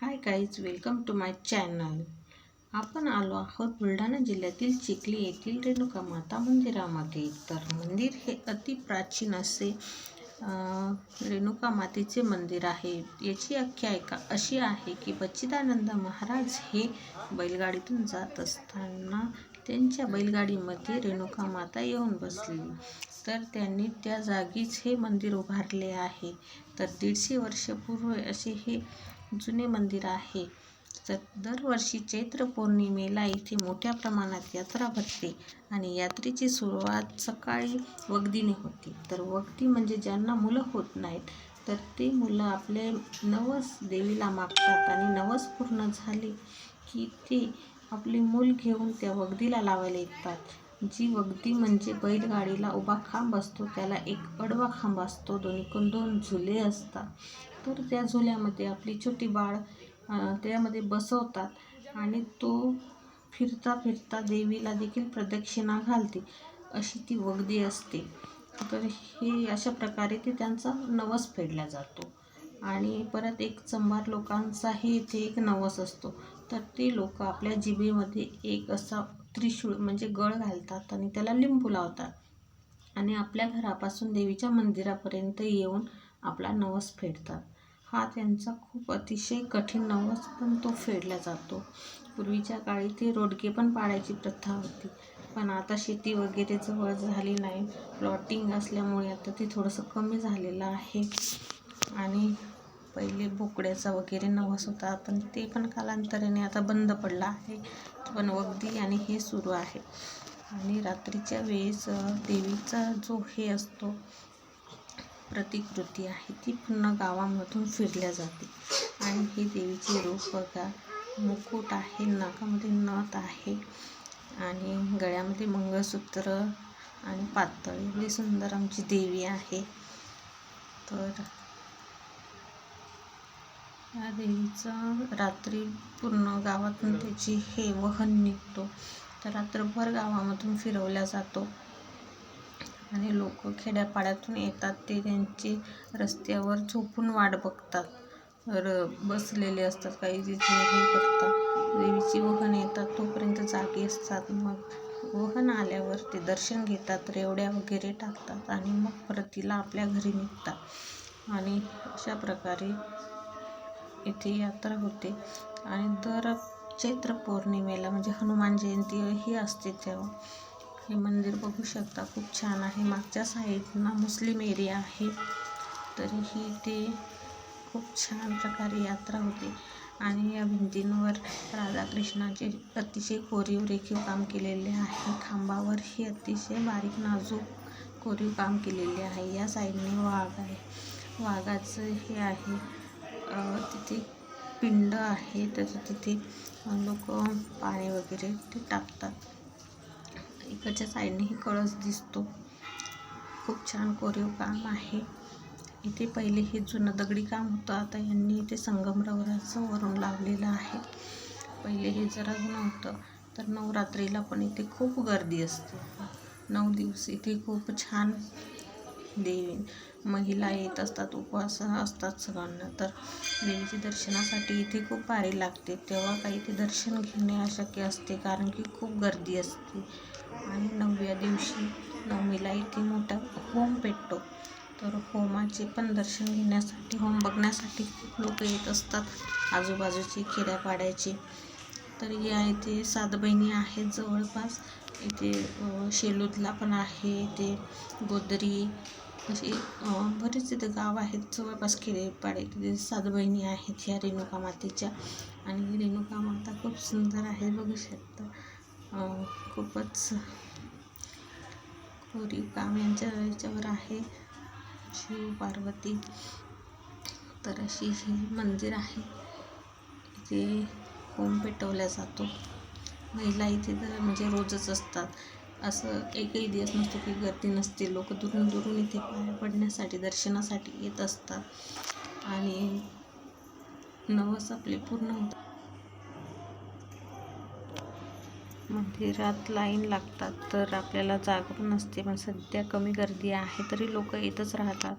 Hi guys welcome to my channel आपण आलो आहोत बुलढाणा जिल्ह्यातील चिखली येथील रेणुका माता मंदिरामध्ये तर मंदिर हे अति प्राचीन असे रेणुका मातेचे मंदिर आहे. याची आख्यायिका अशी आहे की बच्चिदानंद महाराज हे बैलगाडीतून जात असताना त्यांच्या बैलगाडीमध्ये रेणुका माता येऊन बसली. तर त्यांनी त्या जागीच हे मंदिर उभारले आहे. तर दीडशे वर्षपूर्वी असे हे जुने मंदिर आहे. तर दरवर्षी चैत्र पौर्णिमेला इथे मोठ्या प्रमाणात यात्रा भरते आणि यात्रेची सुरुवात सकाळी वगदीने होते. तर वगदी म्हणजे ज्यांना मुलं होत नाहीत तर ते मुलं आपले नवस देवीला मागतात आणि नवस पूर्ण झाले की ते आपली मूल घेऊन त्या वगदीला लावायला येतात. जी वगदी म्हणजे बैलगाडीला उभा खांब असतो त्याला एक अडवा खांब असतो. दोन्हीकडून दोन झुले असतात. तर त्या झुल्यामध्ये आपली छोटी बाळ त्यामध्ये बसवतात आणि तो फिरता फिरता देवीला देखील प्रदक्षिणा घालते. अशी ती वगदी असते. तर हे अशा प्रकारे ते त्यांचा नवस फेडला जातो. आणि परत एक चंभार लोकांचाही इथे एक नवस असतो. तर ते लोक आपल्या जिभेमध्ये एक असा त्रिशूळ म्हणजे गळ घालतात आणि त्याला लिंबू लावतात. आणि आपल्या घरापासून देवीच्या मंदिरापर्यंत येऊन आपला नवस फेडतात. हा त्यांचा खूप अतिशय कठीण नवस पण तो फेडला जातो. पूर्वीच्या काळी ते रोडगे पण पाडायची प्रथा होती. पण आता शेती वगैरे जवळ झाली नाही. प्लॉटिंग असल्यामुळे आता ते थोडंसं कमी झालेलं आहे. आणि पहिले बोकड्याचा वगैरे नवस होता पण ते पण कालांतराने आता बंद पडला आहे. पण अगदी आणि हे सुरू आहे. आणि रात्रीच्या वेळेस देवीचा जो हे असतो प्रतिकृती आहे ती पूर्ण गावामधून फिरल्या जाते. आणि हे देवीचे रूप बघा मुकुट आहे नाकामध्ये नथ आहे आणि गळ्यामध्ये मंगळसूत्र आणि पातळ. एवढी सुंदर आमची देवी आहे. तर या देवीचं रात्री पूर्ण गावातून त्याची हे वहन निघतो. तर रात्रभर गावामधून फिरवला जातो. आणि लोक खेड्यापाड्यातून येतात. ते त्यांचे रस्त्यावर झोपून वाट बघतात. र बसलेले असतात. काही जिथे हे करतात. देवीची वहन येतात. तोपर्यंत जागी असतात. मग वहन आल्यावर ते दर्शन घेतात. रेवड्या वगैरे टाकतात. आणि मग परतीला आपल्या घरी निघतात. आणि अशा प्रकारे इथे यात्रा होते. आणि दर चैत्र पौर्णिमेला म्हणजे हनुमान जयंती ही असते तेव्हा. हे मंदिर बघू शकता खूप छान आहे. मागच्या साईडना मुस्लिम एरिया आहे. तरीही ते खूप छान प्रकारे यात्रा होते. आणि या भिंतींवर राधाकृष्णाचे अतिशय कोरीव रेखीव काम केलेले आहे. खांबावरही अतिशय बारीक नाजूक कोरीव काम केलेले आहे. या साईडने वाघ आहे. वाघाचं हे आहे. पिंड आहे. त्याचं तिथे लोक पाणी वगैरे ते टाकतात. इकडच्या साईडनेही कळस दिसतो. खूप छान कोरीव काम आहे. इथे पहिले हे जुनं दगडी काम होतं. आता यांनी इथे संगमरवराचं वरून लावलेलं आहे. पहिले हे जरा जुनं होतं. तर नवरात्रीला पण इथे खूप गर्दी असते. नऊ दिवस इथे खूप छान देवी महिला येत असतात उपवास असतात सगळ्यांना. तर देवीच्या दर्शनासाठी इथे खूप भारी लागते. तेव्हा काही ते दर्शन घेणे अशक्य असते कारण की खूप गर्दी असते. आणि नवव्या दिवशी नवमीला इथे मोठा होम पेटतो. तर होमाचे पण दर्शन घेण्यासाठी होम बघण्यासाठी खूप लोक येत असतात. आजूबाजूचे खेड्यापाड्याचे. तर या इथे सात बहिणी आहेत जवळपास. इथे शेलूतला पण आहे इथे गोदरी म्हणजे, असे बरेच इथे गाव आहेत. जवळपास खेडेपाडे तिथे सात बहिणी आहेत ह्या रेणुका मातेच्या. आणि रेणुका माता खूप सुंदर आहे बघू शकता. खूपच कोरीव काम यांच्या याच्यावर आहे. शिव पार्वती. तर अशी ही मंदिर आहे. इथे होम पेटवला जातो. महिला इथे तर म्हणजे रोजच असतात. असं एकही दिवस नसतो की गर्दी नसते. लोक दुरून दुरून इथे पाया पडण्यासाठी दर्शनासाठी येत असतात. आणि नवस आपले पूर्ण होतात. मंदिरात लाईन लागतात तर आपल्याला जागा पण नसते. पण सध्या कमी गर्दी आहे तरी लोक येतच राहतात.